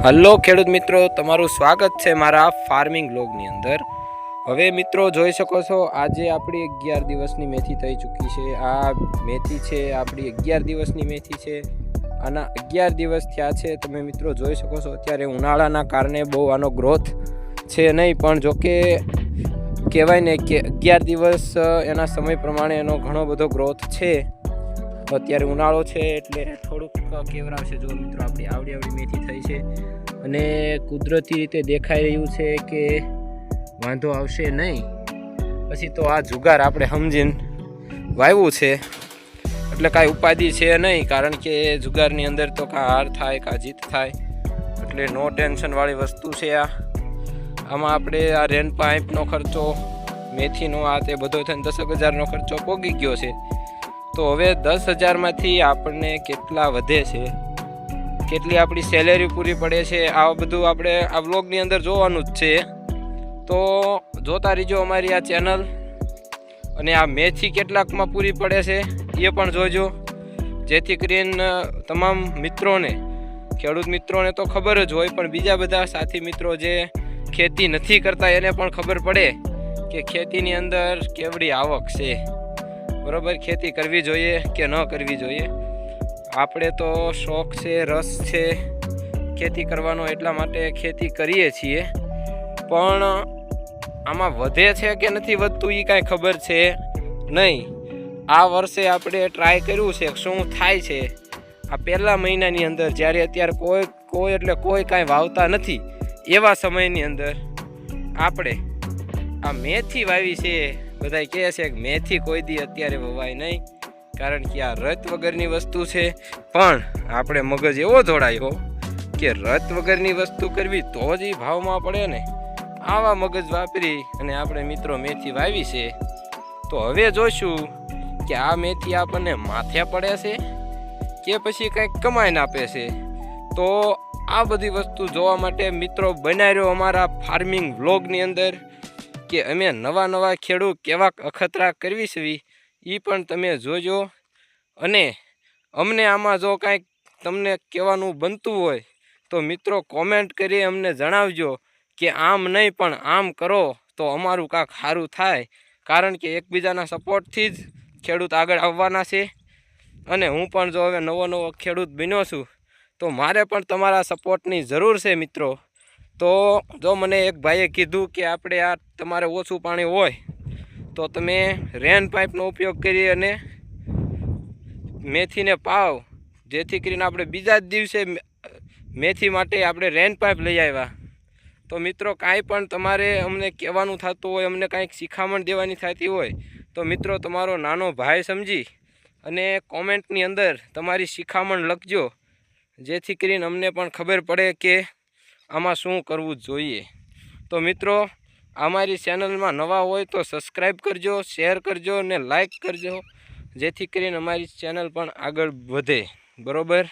Hello ખેડૂત મિત્રો, તમારું સ્વાગત છે મારા ફાર્મિંગ બ્લોગની અંદર. હવે મિત્રો જોઈ શકો છો, આજે આપણી અગિયાર દિવસની મેથી થઈ ચૂકી છે. આ મેથી છે, આપણી અગિયાર દિવસની મેથી છે. આના અગિયાર દિવસ થયા છે. તમે મિત્રો જોઈ શકો છો, અત્યારે ઉનાળાના કારણે બહુ આનો ગ્રોથ છે નહીં, પણ જો કે કહેવાય ને કે અગિયાર દિવસ એના સમય પ્રમાણે એનો ઘણો બધો ગ્રોથ છે. અત્યારે ઉનાળો છે એટલે થોડુંક કેવરાવશે જો મિત્રો, આપણી આવડી આવડી મેથી થઈ છે અને કુદરતી રીતે દેખાઈ રહ્યું છે કે વાંધો આવશે નહીં. પછી તો આ જુગાર આપણે સમજીને વાવ્યું છે. એટલે કાંઈ ઉપાધિ છે નહીં, કારણ કે જુગારની અંદર તો કાં હાર થાય કાં જીત થાય. એટલે નો ટેન્શનવાળી વસ્તુ છે આ. આમાં આપણે આ રેન પાઇપનો ખર્ચો, મેથીનો આ તે બધો થઈને દસેક હજારનો ખર્ચો પોગી ગયો છે. તો હવે દસ હજારમાંથી આપણને કેટલા વધે છે? કેટલી આપણી સેલેરી પૂરી પડે છે? આ બધું આપણે આ વ્લોગની અંદર જોવાનું જ છે. તો જોતા રહીજો અમારી આ ચેનલ અને આ મેથી કેટલાકમાં પૂરી પડે છે, એ પણ જોજો. જેથી કરીને તમામ મિત્રોને, ખેડૂત મિત્રોને તો ખબર જ હોય, પણ બીજા બધા સાથી મિત્રો જે ખેતી નથી કરતા, એને પણ ખબર પડે કે ખેતીની અંદર કેવડી આવક છે. બરોબર, ખેતી કરવી જોઈએ કે ન કરવી જોઈએ? આપણે તો શોખ છે, રસ છે, ખેતી કરવાનો એટલા માટે ખેતી કરીએ છીએ. પણ આમાં વધે છે કે નથી વધતું એ કાંઈ ખબર છે નહીં. આ વર્ષે આપણે ટ્રાય કર્યું છે, શું થાય છે? આ પહેલા મહિનાની અંદર, જ્યારે અત્યારે કોઈ કોઈ એટલે કોઈ કાંઈ વાવતા નથી, એવા સમયની અંદર આપણે આ મેથી વાવી છે. બધા કહે છે કે મેથી કોઈ દી અત્યારે વવાય નહીં, કારણ કે આ રત વગરની વસ્તુ છે. પણ આપણે મગજ એવો જોડાયો કે રત વગરની વસ્તુ કરવી તો જ એ ભાવમાં પડે ને. આવા મગજ વાપરી અને આપણે મિત્રો મેથી વાવી છે. તો હવે જોઈશું કે આ મેથી આપણને માથે પડે છે કે પછી કંઈક કમાઈને આપે છે. તો આ બધી વસ્તુ જોવા માટે મિત્રો બનાવ્યો અમારા ફાર્મિંગ વ્લોગની અંદર. કે અમે નવા નવા ખેડૂત કેવા અખતરા કરવી છે એ પણ તમે જોજો. અને અમને આમાં જો કાંઈક તમને કહેવાનું બનતું હોય, તો મિત્રો કોમેન્ટ કરી અમને જણાવજો કે આમ નહીં પણ આમ કરો તો અમારું કાંઈક સારું થાય. કારણ કે એકબીજાના સપોર્ટથી જ ખેડૂત આગળ આવવાના છે. અને હું પણ જો હવે નવો નવો ખેડૂત બન્યો છું, તો મારે પણ તમારા સપોર્ટની જરૂર છે મિત્રો. તો જો મને એક ભાઈએ કીધું કે આપણે આ તમારે ઓછું પાણી હોય, તો તમે રેન પાઇપનો ઉપયોગ કરી અને મેથીને પાવ, જેથી કરીને આપણે બીજા જ દિવસે મેથી માટે આપણે રેન પાઇપ લઈ આવ્યા. તો મિત્રો, કાંઈ પણ તમારે અમને કહેવાનું થતું હોય, અમને કાંઈક શિખામણ દેવાની થતી હોય, તો મિત્રો, તમારો નાનો ભાઈ સમજી અને કોમેન્ટની અંદર તમારી શિખામણ લખજો, જેથી કરીને અમને પણ ખબર પડે કે આમાં શું કરવું જોઈએ? તો મિત્રો, અમારી ચેનલમાં નવા હોય તો સબસ્ક્રાઈબ કરજો, શેર કરજો અને લાઈક કરજો, જેથી કરીને અમારી ચેનલ પણ આગળ વધે. બરોબર?